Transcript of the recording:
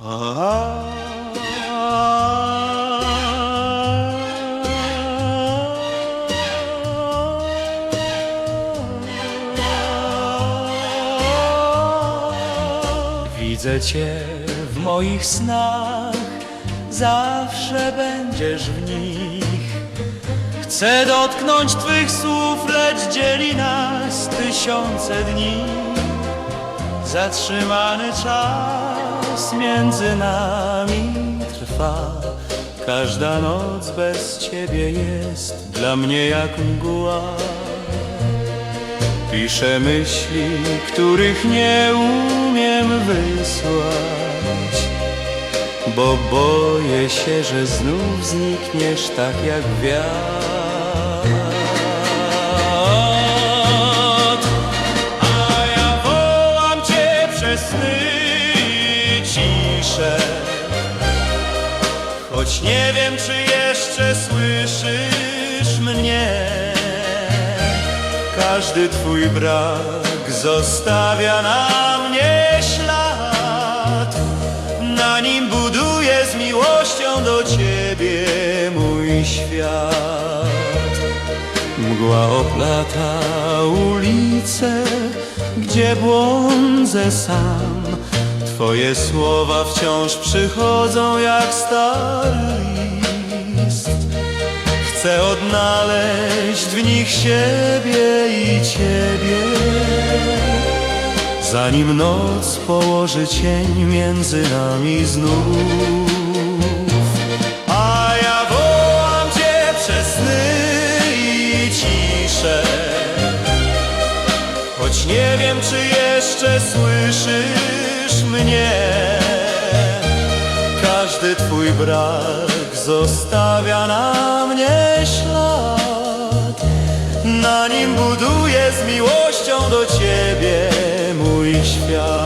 Widzę Cię w moich snach, zawsze będziesz w nich. Chcę dotknąć Twych słów, lecz dzieli nas tysiące dni. Zatrzymany czas między nami trwa. Każda noc bez Ciebie jest dla mnie jak mgła. Piszę myśli, których nie umiem wysłać, bo boję się, że znów znikniesz tak jak wiatr. Ciszę, choć nie wiem, czy jeszcze słyszysz mnie. Każdy twój brak zostawia na mnie ślad. Na nim buduję z miłością do ciebie mój świat. Mgła oplata ulice, gdzie błądzę sam. Twoje słowa wciąż przychodzą jak stary list. Chcę odnaleźć w nich siebie i ciebie. Zanim noc położy cień między nami znów. A ja wołam przez sny i ciszę. Choć nie wiem, czy jeszcze słyszysz mnie każdy twój brak zostawia na mnie ślad. Na nim buduję z miłością do ciebie mój świat.